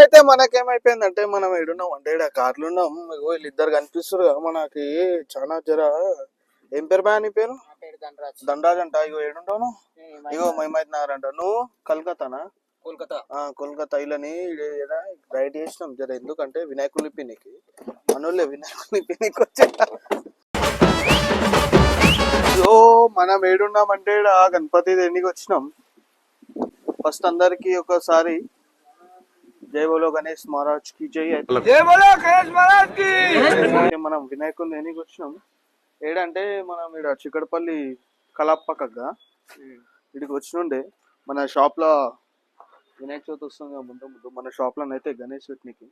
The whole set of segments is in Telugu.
అయితే మనకేమైపోయిందంటే మనం ఏడున్నాం అంటే ఈడ కార్లు ఉన్నాం ఇగో వీళ్ళిద్దరు కనిపిస్తారు కదా మనకి చాలా జర ఏం పేరు బా నీ పేరు? దండాజ్ అంట ఇగో ఏడుంటావు? ఇగో మేమైతే నారంట నువ్వు కలకత్తానా? కోల్కతా. కోల్కతా ఇళ్ళని రైడ్ చేసినాం జర ఎందుకంటే వినాయకుని పినికి మనోళ్ళే వినాయకుని పినికి వచ్చా ఓ మనం ఏడున్నామంటే గణపతి దేనికి వచ్చినాం? ఫస్ట్ అందరికి ఒకసారి జై బోలో గణేష్ మహారాజ్కి జై జై బోలో గణేష్ మహారాజ్కి! మనం వినాయకుని దేనికి వచ్చినాం ఏడంటే మనం ఇక్కడ చిక్కడపల్లి కలాపక్కగా ఇక్కడికి వచ్చినుండే మన షాప్లో వినాయక చవితి వస్తుంది ముందు ముందు మన షాప్లో అయితే గణేష్ వీటికి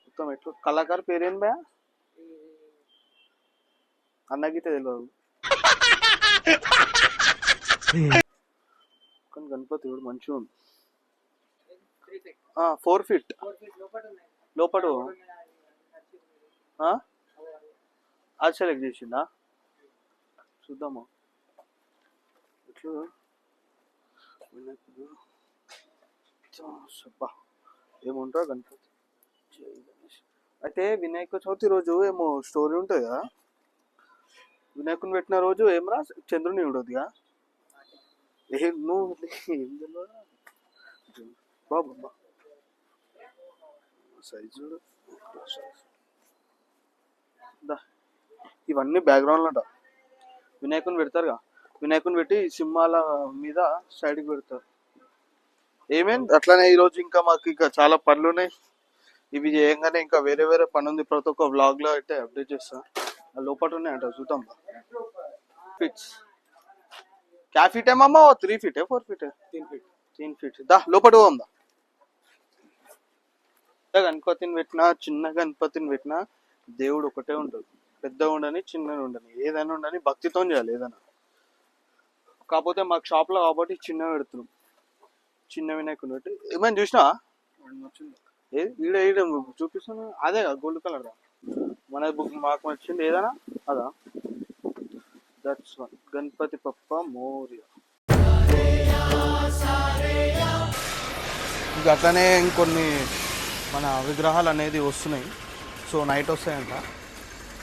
మొత్తం ఎట్లు? కళాకారు పేరేం బా అన్నగితే తెలియదు కానీ గణపతి కూడా మంచిగా ఉంది. ఫోర్ ఫీట్ లోపల ఆ? అది సెలెక్ట్ చేసిందా చూద్దామా? ఎట్లా? వినాయకుడు. సబ్బా. ఏముంటారు గణపతి. అయితే వినాయక చవితి రోజు ఏమో స్టోరీ ఉంటుంది కదా వినాయకుని పెట్టిన రోజు ఏం రా? చంద్రుని ఉండదుగా ఏం నువ్వు ఏం బాబా సైజు చూడు ఇవన్నీ బ్యాక్గ్రౌండ్లు అంట వినాయకుని పెడతారుగా. వినాయకుని పెట్టి సింహాల మీద సైడ్కి పెడతారు. ఏమేమి అట్లానే ఈరోజు ఇంకా మాకు ఇంకా చాలా పనులు ఉన్నాయి. ఇవి చేయంగానే ఇంకా వేరే వేరే పని ఉంది. ప్రతి ఒక్క వ్లాగ్లో అయితే అప్డేట్ చేస్తా. ఆ లోపల ఉన్నాయంట చూద్దాం. ఫిట్స్ క్యా ఫీట్ ఏమమ్మా త్రీ ఫీట్ ఫోర్ ఫీట్ तीन फीट తీన్ ఫీట్ దా లోపల పోందా పెద్ద గణపతిని పెట్టినా చిన్న గణపతిని పెట్టినా దేవుడు ఒకటే ఉంటుంది పెద్ద ఉండని చిన్నది ఉండని ఏదైనా ఉండని భక్తితో చేయాలి ఏదైనా కాకపోతే మాకు షాప్ లో కాబట్టి చిన్న పెడుతున్నాం చిన్న వినాయకుని పెట్టి ఏమైనా చూసినా ఏది ఈడ ఈడ చూపిస్తున్నా అదే గోల్డ్ కలర్ మన బుక్ మాకు వచ్చింది ఏదైనా అదా దట్స్ వన్ గణపతి పప్ప మోర్య ఇక అట్లనే ఇంకొన్ని మన విగ్రహాలు అనేది వస్తున్నాయి. సో నైట్ వస్తాయంట.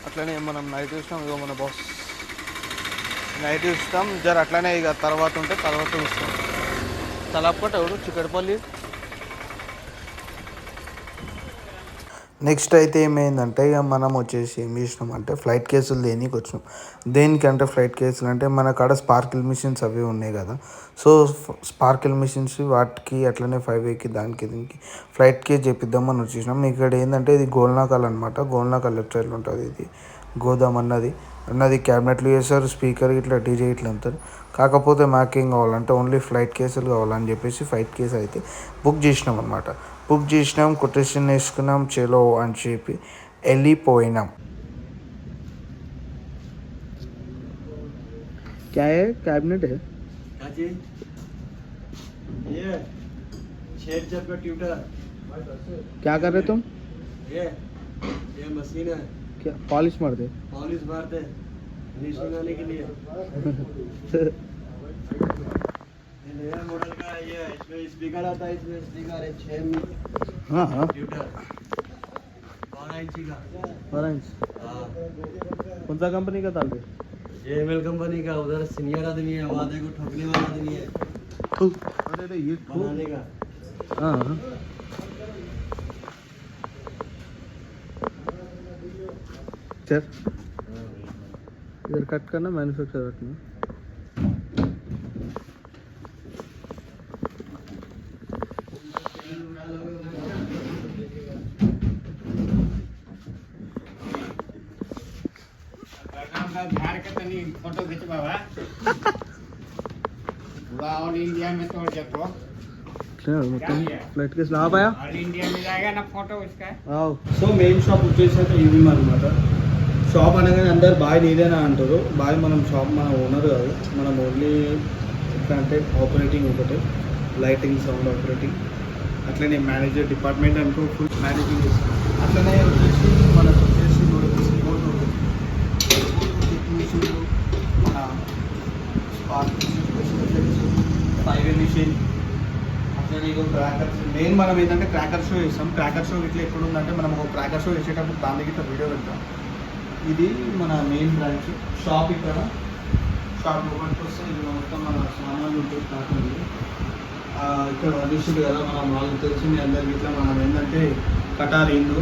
అట్లనే మనం నైట్ చూసినాం ఇగో మన బాస్ నైట్ చూస్తాం జర అట్లనే ఇక తర్వాత ఉంటే తర్వాత చూస్తాం. తలప్పట ఎవడు చిక్కడపల్లి? నెక్స్ట్ అయితే ఏమైందంటే ఇక మనం వచ్చేసి ఏం చేసినాం అంటే ఫ్లైట్ కేసులు దేనికి వచ్చినాం? దేనికంటే ఫ్లైట్ కేసులు అంటే మన కాడ స్పార్కిల్ మిషన్స్ అవి ఉన్నాయి కదా. సో స్పార్కిల్ మిషన్స్ వాటికి అట్లనే ఫైవ్ వేకి దానికి దీనికి ఫ్లైట్ కేస్ చేపిద్దామని వచ్చేసినాం. ఇక్కడ ఏంటంటే ఇది గోల్నాకల్ అనమాట గోల్నాకల్ లెఫ్ట్ సైడ్లో ఉంటుంది ఇది. గోదాం అన్నది. అన్నది క్యాబినెట్లు చేస్తారు స్పీకర్ ఇట్లా డీజే ఇట్లా అంటారు కాకపోతే మాకేం కావాలంటే ఓన్లీ ఫ్లైట్ కేసులు కావాలని చెప్పేసి ఫ్లైట్ కేసు అయితే బుక్ చేసినాం అనమాట బుక్ చేసినాం కొటేషన్ వేసుకున్నాం చలో అని చెప్పి వెళ్ళిపోయినాం क्या है कैबिनेट है ये छेद जब का ट्यूटर क्या कर रहे तुम ये ये मशीन है क्या पॉलिश मार दे पॉलिश मारते फिनिशिंग आने के लिए ये नया मॉडल का है ये इसमें स्पीकर आता है इसमें स्पीकर है छः हाँ हाँ। बारह इंची का। ऑरेंज हाँ। कौन सा कंपनी का दे ये एम कंपनी का उधर सीनियर आदमी है वादे को ठोकने वाला आदमी है। अरे अरे ये बनाने का। हाँ हाँ। सर इधर कट करना मैन्युफैक्चर रखना। बिहार के तनी फोटो खिंचवावा पूरा ऑल इंडिया में तोड़ जातो మొత్తం ఫ్లైట్ కేసు లా పాయా ऑल इंडिया में जाएगा ना फोटो उसका సో మెయిన్ షాప్ వచ్చేసి అయితే ఇది అనమాట షాప్ అనగానే అందరు బాయ్ నీదేనా అంటారు బాయ్ మనం షాప్ మన ఓనర్ కాదు మనం ఓన్లీ ఎట్లా అంటే ఆపరేటింగ్ ఒకటే లైటింగ్ సౌండ్ ఆపరేటింగ్ అట్లనే మేనేజర్ డిపార్ట్మెంట్ అనుకో ఫుల్ మేనేజింగ్ చేస్తాం అట్లనే వచ్చేసి మనకు వచ్చేసి మన క్రాకర్స్ మెయిన్ మనం ఏంటంటే క్రాకర్ షో చేస్తాం. క్రాకర్ షో ఇట్లా ఎక్కడ ఉందంటే మనం ఒక క్రాకర్ షో చేసేటప్పుడు దాని దగ్గర వీడియో పెడతాం. ఇది మన మెయిన్ బ్రాంచ్ షాప్ ఇక్కడ. షాప్ లోపలికి వస్తే ఇది మొత్తం మన సామాన్లు ఉంటుంది ఇక్కడ చూసింది కదా మనం వాళ్ళు తెలిసి మీ అందరికి ఇట్లా మనం ఏంటంటే కటార్ ఇందు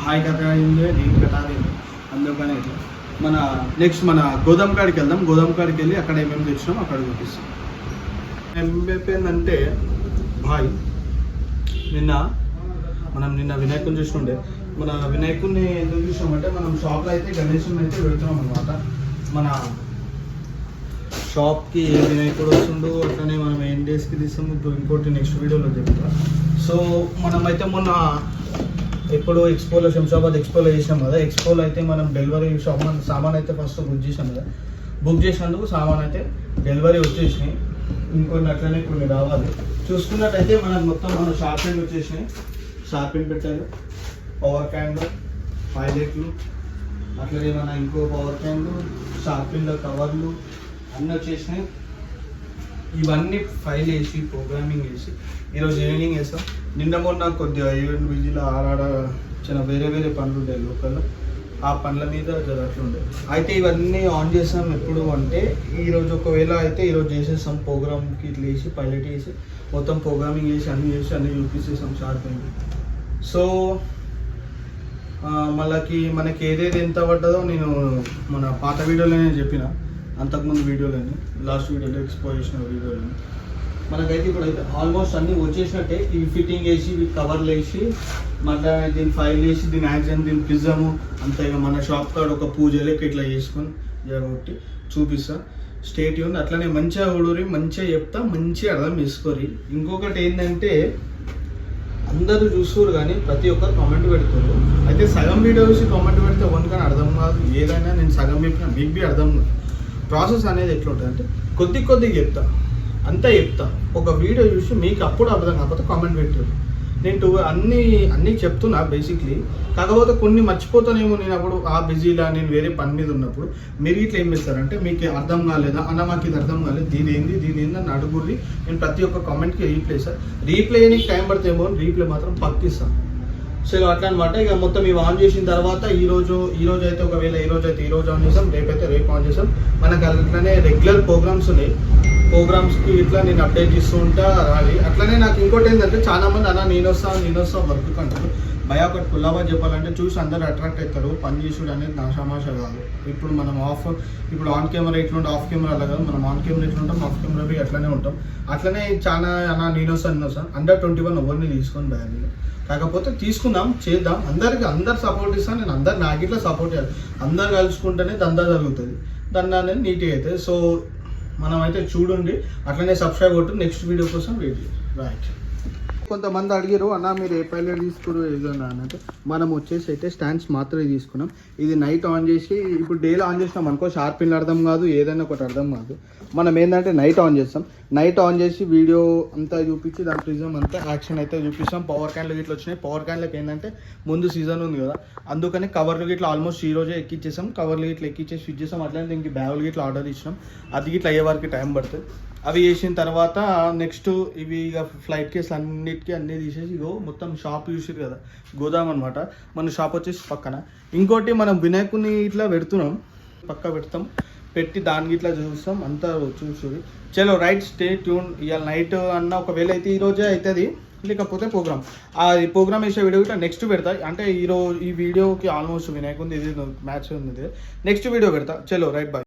భాయ్ కటార్ నేను కటార్ అందుకనే ఇట్లా మన నెక్స్ట్ మన గోదాం కాడికి వెళ్దాం. గోదాం కాడికి వెళ్ళి అక్కడ ఏమేమి తెచ్చినాం అక్కడ చూపిస్తాం. ఏం ఏంటంటే భాయ్. నిన్న మనం నిన్న వినాయకుని చూసుకుంటే మన వినాయకుడిని ఎందుకు చూసామంటే మనం షాప్లో అయితే గణేశుని అయితే పెడుతున్నాం అనమాట మన షాప్కి ఏ వినాయకుడు వస్తుండో అట్లనే మనం ఏం డేస్కి తీస్తాము ఇప్పుడు ఇంకోటి నెక్స్ట్ వీడియోలో చెప్తా. సో మనమైతే మొన్న ఎప్పుడు ఎక్స్పోలో శంషాబాద్ ఎక్స్పోలో చేసినాం కదా. ఎక్స్పోలో అయితే మనం డెలివరీ షాప్ మన సామాన్ అయితే ఫస్ట్ బుక్ చేసాం కదా. బుక్ చేసినందుకు సామాన్ అయితే డెలివరీ వచ్చేసినాయి. ఇంకొన్ని అట్లనే కొన్ని రావాలి. చూసుకున్నట్టయితే మనకు మొత్తం మన షార్పింగ్ వచ్చేసినాయి. షార్పింగ్ పెట్టారు. పవర్ క్యాండ్లు పైలెట్లు అట్లనే మన ఇంకో పవర్ క్యాండ్లు షార్పింగ్ కవర్లు అన్నీ వచ్చేసినాయి. ఇవన్నీ ఫైల్ వేసి ప్రోగ్రామింగ్ వేసి ఈరోజు ఈవినింగ్ వేస్తాం నిన్న మొన్న కొద్దిగా ఈవెంట్ బిజీలో ఆరాడ చిన్న వేరే వేరే పనులు ఉంటాయి లోకల్లో. ఆ పనుల మీద జరగట్లు అట్లుండే అయితే ఇవన్నీ ఆన్ చేస్తాం ఎప్పుడు అంటే ఈరోజు ఒకవేళ అయితే ఈరోజు చేసేస్తాం. ప్రోగ్రామ్కి ఇట్లా వేసి పైలట్ వేసి మొత్తం ప్రోగ్రామింగ్ చేసి అన్ని చేసి అన్నీ చూపించేసాం అయింది సో ఆ, మళ్ళకి మనకి ఏదేది ఎంత పడ్డదో నేను మన పాత వీడియోలోనే చెప్పిన. అంతకుముందు వీడియోలోనే లాస్ట్ వీడియోలో ఎక్స్పో చేసిన వీడియోలో మనకైతే ఇప్పుడు అయితే ఆల్మోస్ట్ అన్నీ వచ్చేసినట్టే. ఈ ఫిట్టింగ్ వేసి ఇవి కవర్లు వేసి మళ్ళీ దీని ఫైల్ వేసి దీని యాక్సిడెంట్ దీని పిజ్జాము అంతేగా ఇక మన షాప్ కాడ ఒక పూజ లెక్క ఇట్లా చేసుకొని జరగొట్టి చూపిస్తాను స్టేట్ యూన్ అట్లనే మంచిగా ఊడూరి మంచిగా చెప్తా మంచిగా అర్థం చేసుకోరి ఇంకొకటి ఏంటంటే అందరూ చూస్తారు కానీ ప్రతి ఒక్కరు కామెంట్ పెడుతున్నారు అయితే సగం వీడియో చూసి కామెంట్ పెడితే ఎవరికి కానీ అర్థం కాదు. ఏదైనా నేను సగం చెప్పినా మీకు బి అర్థం కాదు. ప్రాసెస్ అనేది ఎట్లా ఉంటుంది అంటే కొద్ది కొద్దిగా చెప్తా. అంతా చెప్తా. ఒక వీడియో చూసి మీకు అప్పుడు అర్థం కాకపోతే కామెంట్ పెట్టారు నేను టూ అన్నీ అన్నీ చెప్తున్నా బేసిక్లీ కాకపోతే కొన్ని మర్చిపోతానేమో నేను అప్పుడు ఆ బిజీలా నేను వేరే పని మీద ఉన్నప్పుడు. మీరు ఇట్లా ఏం చేస్తారంటే మీకు అర్థం కాలేదా? అన్న మాకు ఇది అర్థం కాలేదు. దీని ఏంది దీని ఏంది అని అడుగుర్రి. నేను ప్రతి ఒక్క కామెంట్కి రీప్లే సార్ రీప్లే చేయడానికి టైం పడితేమో రీప్లే మాత్రం పక్కిస్తాను సో అట్లా అనమాట ఇక మొత్తం ఇవి ఆన్ చేసిన తర్వాత ఈ రోజు ఈ రోజు అయితే ఒకవేళ ఈ రోజు అయితే ఈ రోజు ఆన్ చేసాం రేపు అయితే రేపు ఆన్ చేసాం. మనకు అట్లనే రెగ్యులర్ ప్రోగ్రామ్స్ ఉన్నాయి. ప్రోగ్రామ్స్కి ఇట్లా నేను అప్డేట్ ఇస్తూ ఉంటా రాలి అట్లనే నాకు ఇంకోటి ఏంటంటే చాలా మంది అన్న నేను వస్తాను నేను వస్తాను వర్క్ అంటారు. భయ ఒకటి పుల్లాబా చెప్పాలంటే చూసి అందరు అట్రాక్ట్ అవుతారు పని చేసుడు అనేది నా కాదు. ఇప్పుడు మనం ఆఫ్ ఇప్పుడు ఆన్ కెమెరా ఎట్లుంటే ఆఫ్ కెమెరా అలా కాదు. మనం ఆన్ కెమెరా ఎట్లుంటాం ఆఫ్ కెమెరా అట్లనే ఉంటాం. అట్లనే చాలా అన్న నేను వస్తాను నేను వస్తాను అండర్ ట్వంటీ వన్ ఎవరిని తీసుకొని భయాన్ని కాకపోతే తీసుకుందాం చేద్దాం. అందరికి అందరు సపోర్ట్ ఇస్తాను నేను అందరు నాకు ఇట్లా సపోర్ట్ చేయాలి. అందరు కలుసుకుంటేనే దందా జరుగుతుంది. దందా అనేది నీట్గా అవుతుంది సో మనం అయితే చూడండి అట్లనే సబ్స్క్రైబ్ కొట్టు నెక్స్ట్ వీడియో కోసం వెయిట్ రైట్ కొంతమంది అడిగారు అన్న మీరు ఏ పైలట్ తీసుకురు ఏదన్నా అంటే మనం వచ్చేసి అయితే స్టాండ్స్ మాత్రమే తీసుకున్నాం. ఇది నైట్ ఆన్ చేసి ఇప్పుడు డేలో ఆన్ చేసినాం అనుకో షార్పిన్ అర్థం కాదు ఏదైనా ఒకటి అర్థం కాదు. మనం ఏంటంటే నైట్ ఆన్ చేస్తాం. నైట్ ఆన్ చేసి వీడియో అంతా చూపించి దాని ప్రిజం అంతా యాక్షన్ అయితే చూపిస్తాం. పవర్ క్యాన్లు ఇట్లా వచ్చినాయి. పవర్ క్యాన్లకు ఏంటంటే ముందు సీజన్ ఉంది కదా. అందుకని కవర్లు ఇట్లా ఆల్మోస్ట్ ఈ రోజే ఎక్కిచ్చేసాం. కవర్లు ఇట్లా ఎక్కిచ్చేసి స్విచ్ చేసాం. అట్లనే దీనికి బ్యాగులు ఇట్లా ఆర్డర్ ఇచ్చినాం. అది ఇట్లా అయ్యే వరకు టైం పడుతుంది. అవి చేసిన తర్వాత నెక్స్ట్ ఇవి ఇక ఫ్లైట్ కేసులు అన్నిటికీ అన్నీ తీసేసి ఇగో మొత్తం షాప్ చూసారు కదా గోదాం అనమాట మన షాప్ వచ్చేసి పక్కన. ఇంకోటి మనం వినాయకుని ఇట్లా పెడుతున్నాం. పక్క పెడతాం. పెట్టి దానికి ఇట్లా చూస్తాం. అంతా చూసి చలో రైట్ స్టే ట్యూన్. ఇవాళ నైట్ అన్న ఒకవేళ అయితే ఈరోజే అవుతుంది లేకపోతే ప్రోగ్రామ్. ఆ ప్రోగ్రామ్ వేసే వీడియో కూడా నెక్స్ట్ పెడతా. అంటే ఈరోజు ఈ వీడియోకి ఆల్మోస్ట్ వినాయకుంది ఇది మ్యాచ్ ఉంది నెక్స్ట్ వీడియో పెడతా. చలో రైట్ బాయ్.